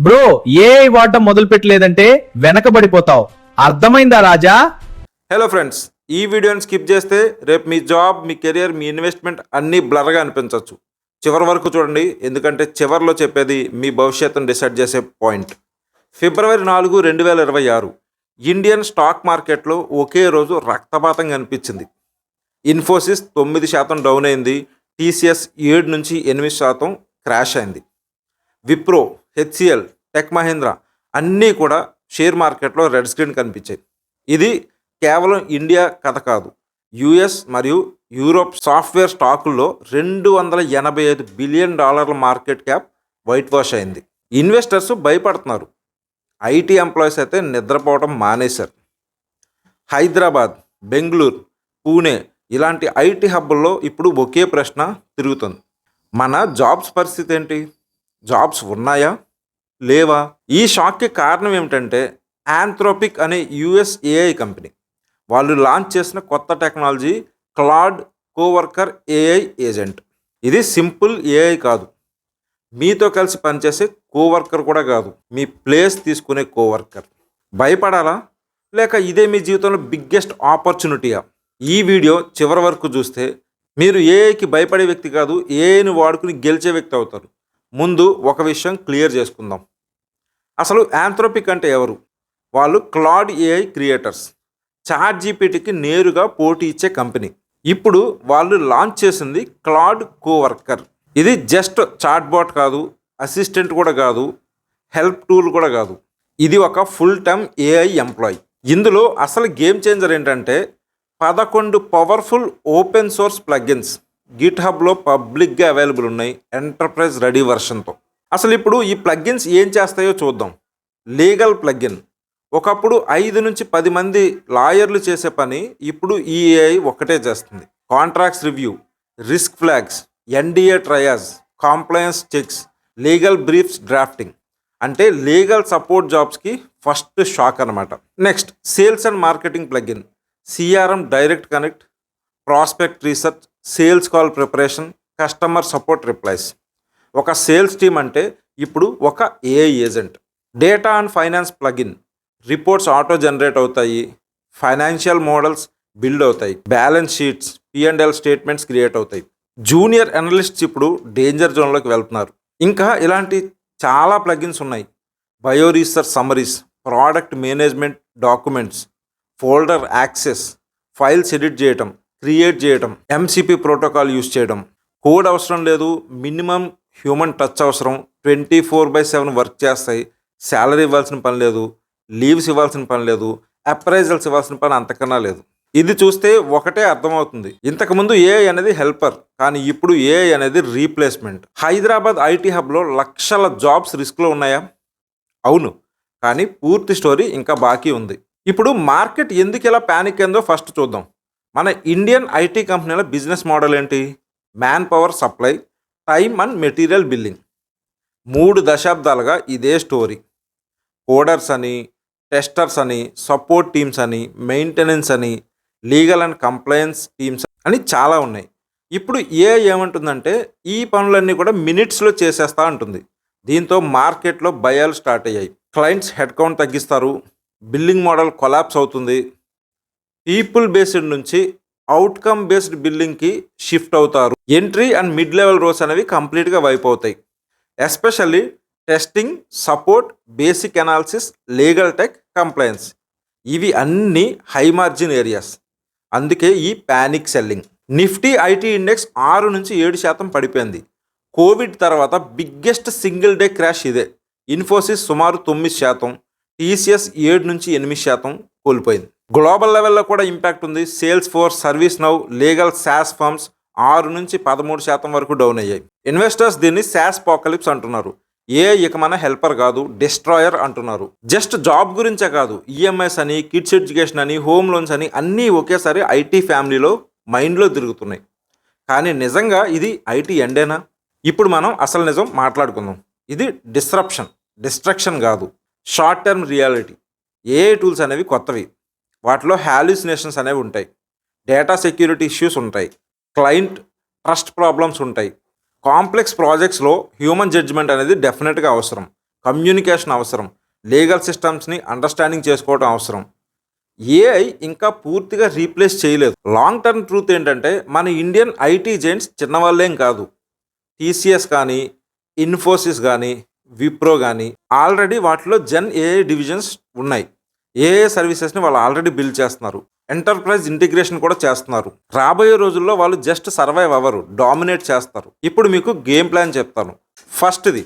Bro ఏ వాడటం మొదలు పెట్టలేదంటే వెనకబడిపోతావు. అర్థమైందా రాజా? హలో ఫ్రెండ్స్ ఈ వీడియోని స్కిప్ చేస్తే రేపు మీ జాబ్ మీ కెరియర్ మీ ఇన్వెస్ట్మెంట్ అన్నీ బ్లర్గా అనిపించవచ్చు చివరి వరకు చూడండి ఎందుకంటే చివరిలో చెప్పేది మీ భవిష్యత్తును డిసైడ్ చేసే పాయింట్ ఫిబ్రవరి నాలుగు రెండు వేల ఇరవై ఆరు. ఇండియన్ స్టాక్ మార్కెట్లో ఒకే రోజు రక్తపాతం కనిపించింది. ఇన్ఫోసిస్ తొమ్మిది శాతం డౌన్ అయింది. టీసీఎస్ ఏడు నుంచి ఎనిమిది శాతం క్రాష్ అయింది. విప్రో హెచ్సిఎల్ టెక్ మహేంద్ర అన్నీ కూడా షేర్ మార్కెట్లో రెడ్ స్క్రీన్ కనిపించాయి. ఇది కేవలం ఇండియా కథ కాదు. యుఎస్ మరియు యూరోప్ సాఫ్ట్వేర్ స్టాకుల్లో రెండు వందల ఎనభై ఐదు బిలియన్ డాలర్ల మార్కెట్ క్యాప్ వైట్ వాష్ అయింది. ఇన్వెస్టర్స్ భయపడుతున్నారు. ఐటీ ఎంప్లాయీస్ అయితే నిద్రపోవడం మానేశారు. హైదరాబాద్ బెంగళూరు పూణే ఇలాంటి ఐటీ హబ్బుల్లో ఇప్పుడు ఒకే ప్రశ్న తిరుగుతుంది. మన జాబ్స్ పరిస్థితి ఏంటి? జాబ్స్ ఉన్నాయా? లేవా? ఈ షాక్కి కారణం ఏమిటంటే ఆంథ్రోపిక్ అనే యుఎస్ ఏఐ కంపెనీ. వాళ్ళు లాంచ్ చేసిన కొత్త technology Claude coworker AI agent ఇది సింపుల్ ఏఐ కాదు. మీతో కలిసి పనిచేసే కోవర్కర్ కూడా కాదు. మీ ప్లేస్ తీసుకునే కోవర్కర్ భయపడాలా? లేక ఇదే మీ జీవితంలో బిగ్గెస్ట్ ఆపర్చునిటీయా ఈ వీడియో చివరి వరకు చూస్తే మీరు ఏఐకి భయపడే వ్యక్తి కాదు ఏఐని వాడుకుని గెలిచే వ్యక్తి అవుతారు. ముందు ఒక విషయం క్లియర్ చేసుకుందాం. అసలు యాంథ్రోపిక్ అంటే ఎవరు? వాళ్ళు క్లాడ్ ఏఐ క్రియేటర్స్. చాట్ జీపీటీకి నేరుగా పోటీ ఇచ్చే కంపెనీ. ఇప్పుడు వాళ్ళు లాంచ్ చేసింది క్లాడ్ కోవర్కర్. ఇది జస్ట్ చాట్ బాట్ కాదు అసిస్టెంట్ కూడా కాదు హెల్ప్ టూల్ కూడా కాదు. ఇది ఒక ఫుల్ టైమ్ ఏఐ ఎంప్లాయీ. ఇందులో అసలు గేమ్ చేంజర్ ఏంటంటే పదకొండు పవర్ఫుల్ ఓపెన్ సోర్స్ ప్లగ్గిన్స్ గిట్ హబ్లో పబ్లిక్గా అవైలబుల్ ఉన్నాయి ఎంటర్ప్రైజ్ రెడీ వర్షన్తో. అసలు ఇప్పుడు ఈ ప్లగిన్స్ ఏం చేస్తాయో చూద్దాం. లీగల్ ప్లగిన్ ఒకప్పుడు ఐదు నుంచి పది మంది లాయర్లు చేసే పని ఇప్పుడు ఈ ఏఐ ఒక్కటే చేస్తుంది. Contracts review risk flags NDA triage compliance checks legal briefs drafting. అంటే లీగల్ సపోర్ట్ జాబ్స్కి ఫస్ట్ షాక్ అనమాట next sales and marketing plugin CRM direct connect prospect research sales call preparation customer support replies. ఒక sales team అంటే ఇప్పుడు ఒక AI agent. Data and finance plugin reports auto generate అవుతాయి. Financial models build అవుతాయి. Balance sheets P and L statements create అవుతాయి. Junior analysts ఇప్పుడు danger జోన్లోకి వెళ్తున్నారు. ఇంకా ఇలాంటి చాలా ప్లగిన్స్ ఉన్నాయి. Bio research summaries product management documents folder access files edit చేయటం క్రియేట్ చేయటం ఎంసిపి ప్రోటోకాల్ యూస్ చేయడం కోడ్ అవసరం లేదు మినిమం హ్యూమన్ టచ్ అవసరం. Twenty four by seven work చేస్తాయి. శాలరీ ఇవ్వాల్సిన పని లేదు లీవ్స్ ఇవ్వాల్సిన పని లేదు అప్రైజల్స్ ఇవ్వాల్సిన పని అంతకన్నా లేదు. ఇది చూస్తే ఒకటే అర్థమవుతుంది. ఇంతకుముందు ఏఐ అనేది హెల్పర్ కానీ ఇప్పుడు ఏఐ అనేది రీప్లేస్మెంట్. హైదరాబాద్ ఐటీ హబ్లో లక్షల జాబ్స్ రిస్క్లో ఉన్నాయా? అవును కానీ పూర్తి స్టోరీ ఇంకా బాకీ ఉంది. ఇప్పుడు మార్కెట్ ఎందుకు ఇలా ప్యానిక్ అయిందో ఫస్ట్ చూద్దాం. మన ఇండియన్ ఐటీ కంపెనీల బిజినెస్ మోడల్ ఏంటి? Man power supply time and material billing మూడు దశాబ్దాలుగా ఇదే స్టోరీ కోడర్స్ అని టెస్టర్స్ అని సపోర్ట్ టీమ్స్ అని మెయింటెనెన్స్ అని లీగల్ అండ్ కంప్లయన్స్ టీమ్స్ అని చాలా ఉన్నాయి. ఇప్పుడు ఏ ఏమంటుందంటే ఈ పనులన్నీ కూడా మినిట్స్లో చేసేస్తా ఉంటుంది దీంతో మార్కెట్లో భయాలు స్టార్ట్ అయ్యాయి. క్లయింట్స్ హెడ్ కౌంట్ తగ్గిస్తారు. బిల్లింగ్ మోడల్ కొలాప్స్ అవుతుంది. పీపుల్ బేస్డ్ నుంచి అవుట్కమ్ బేస్డ్ బిల్లింగ్కి షిఫ్ట్ అవుతారు. Entry and mid level roles అనేవి కంప్లీట్గా వైప్ అవుతాయి. Especially testing support basic analysis legal tech compliance ఇవి అన్ని హై మార్జిన్ ఏరియాస్ అందుకే ఈ panic selling Nifty IT index ఆరు నుంచి ఏడు శాతం పడిపోయింది. కోవిడ్ తర్వాత బిగ్గెస్ట్ సింగిల్ డే క్రాష్ ఇదే. ఇన్ఫోసిస్ సుమారు తొమ్మిది శాతం. టీసీఎస్ ఏడు నుంచి ఎనిమిది శాతం కోల్పోయింది. గ్లోబల్ లెవెల్లో కూడా ఇంపాక్ట్ ఉంది. Salesforce ServiceNow legal SaaS firms ఆరు నుంచి పదమూడు శాతం వరకు డౌన్ అయ్యాయి. ఇన్వెస్టర్స్ దీన్ని శాస్ పోకలిప్స్ అంటున్నారు. ఏ ఇక మన హెల్పర్ కాదు డిస్ట్రాయర్ అంటున్నారు. జస్ట్ జాబ్ గురించే కాదు ఈఎంఐస్ అని కిడ్స్ ఎడ్యుకేషన్ అని హోమ్ లోన్స్ అని అన్నీ ఒకేసారి ఐటీ ఫ్యామిలీలో మైండ్లో తిరుగుతున్నాయి. కానీ నిజంగా ఇది ఐటీ ఎండేనా? ఇప్పుడు మనం అసలు నిజం మాట్లాడుకుందాం. ఇది డిస్రప్షన్ డిస్ట్రక్షన్ కాదు. Short term reality. AI tools అనేవి కొత్తవి. వాటిలో హాల్యూసినేషన్స్ అనేవి ఉంటాయి. డేటా సెక్యూరిటీ ఇష్యూస్ ఉంటాయి. క్లయింట్ ట్రస్ట్ ప్రాబ్లమ్స్ ఉంటాయి. కాంప్లెక్స్ ప్రాజెక్ట్స్లో హ్యూమన్ జడ్జ్మెంట్ అనేది డెఫినెట్గా అవసరం. కమ్యూనికేషన్ అవసరం. లీగల్ సిస్టమ్స్ని అండర్స్టాండింగ్ చేసుకోవడం అవసరం. ఏఐ ఇంకా పూర్తిగా రీప్లేస్ చేయలేదు. లాంగ్ టర్మ్ ట్రూత్ ఏంటంటే మన ఇండియన్ ఐటీ జెంట్స్ చిన్నవాళ్ళేం కాదు. టీసీఎస్ కానీ ఇన్ఫోసిస్ కానీ విప్రో కానీ ఆల్రెడీ వాటిలో జెన్ ఏఐ డివిజన్స్ ఉన్నాయి. ఏ సర్వీసెస్ని వాళ్ళు ఆల్రెడీ బిల్డ్ చేస్తున్నారు. ఎంటర్ప్రైజ్ ఇంటిగ్రేషన్ కూడా చేస్తున్నారు. రాబోయే రోజుల్లో వాళ్ళు జస్ట్ సర్వైవ్ అవ్వరు డామినేట్ చేస్తారు. ఇప్పుడు మీకు గేమ్ ప్లాన్ చెప్తాను. ఫస్ట్ది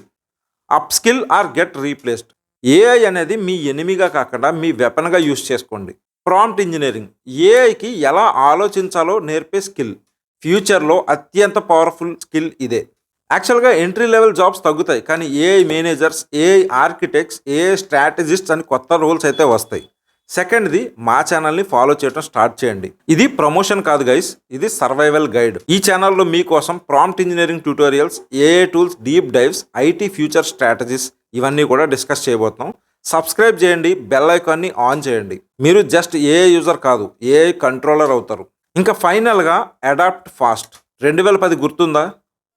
upskill or get replaced. AI అనేది మీ ఎనిమిగా కాకుండా మీ వెపన్గా యూస్ చేసుకోండి. Prompt engineering. ఏఐకి ఎలా ఆలోచించాలో నేర్పే స్కిల్. ఫ్యూచర్లో అత్యంత పవర్ఫుల్ స్కిల్ ఇదే. యాక్చువల్గా ఎంట్రీ లెవెల్ జాబ్స్ తగ్గుతాయి కానీ AI managers AI architects AI strategist అని కొత్త రోల్స్ అయితే వస్తాయి. సెకండ్ది మా ఛానల్ని ఫాలో చేయడం స్టార్ట్ చేయండి. ఇది ప్రమోషన్ కాదు గైస్ ఇది సర్వైవల్ గైడ్ ఈ ఛానల్లో మీకోసం prompt engineering tutorials AI tools deep dives IT future strategies ఇవన్నీ కూడా డిస్కస్ చేయబోతున్నాం. సబ్స్క్రైబ్ చేయండి బెల్ ఐకాన్ని ఆన్ చేయండి. మీరు జస్ట్ ఏఏ యూజర్ కాదు ఏఐ కంట్రోలర్ అవుతారు. ఇంకా ఫైనల్గా అడాప్ట్ ఫాస్ట్ రెండు వేల పది గుర్తుందా?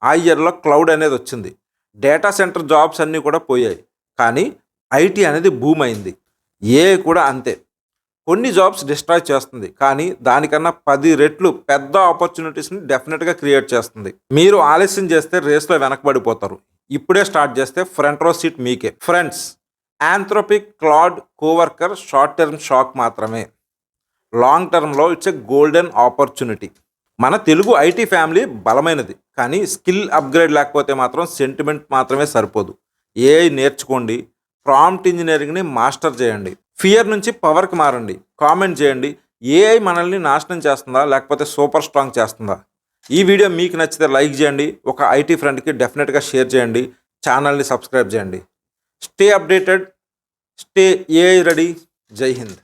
ఆ ఇయర్లో క్లౌడ్ అనేది వచ్చింది. డేటా సెంటర్ జాబ్స్ అన్నీ కూడా పోయాయి. కానీ ఐటీ అనేది బూమ్ అయింది. ఏఐ కూడా అంతే. కొన్ని జాబ్స్ డిస్ట్రాయ్ చేస్తుంది. కానీ దానికన్నా పది రెట్లు పెద్ద ఆపర్చునిటీస్ని డెఫినెట్గా క్రియేట్ చేస్తుంది. మీరు ఆలస్యం చేస్తే రేస్లో వెనకబడిపోతారు. ఇప్పుడే స్టార్ట్ చేస్తే ఫ్రంట్ రో సీట్ మీకే. Friends Anthropic Claude coworker short term shock మాత్రమే. లాంగ్ టర్మ్లో ఇట్స్ ఎ గోల్డెన్ ఆపర్చునిటీ మన తెలుగు ఐటీ ఫ్యామిలీ బలమైనది కానీ స్కిల్ అప్గ్రేడ్ లేకపోతే మాత్రం సెంటిమెంట్ మాత్రమే సరిపోదు. ఏఐ నేర్చుకోండి ప్రాంప్ట్ ఇంజనీరింగ్ని మాస్టర్ చేయండి ఫియర్ నుంచి పవర్కి మారండి కామెంట్ చేయండి ఏఐ మనల్ని నాశనం చేస్తుందా లేకపోతే సూపర్ స్ట్రాంగ్ చేస్తుందా? ఈ వీడియో మీకు నచ్చితే లైక్ చేయండి ఒక ఐటీ ఫ్రెండ్కి డెఫినెట్గా షేర్ చేయండి ఛానల్ని సబ్స్క్రైబ్ చేయండి. Stay updated stay AI ready Jai Hind.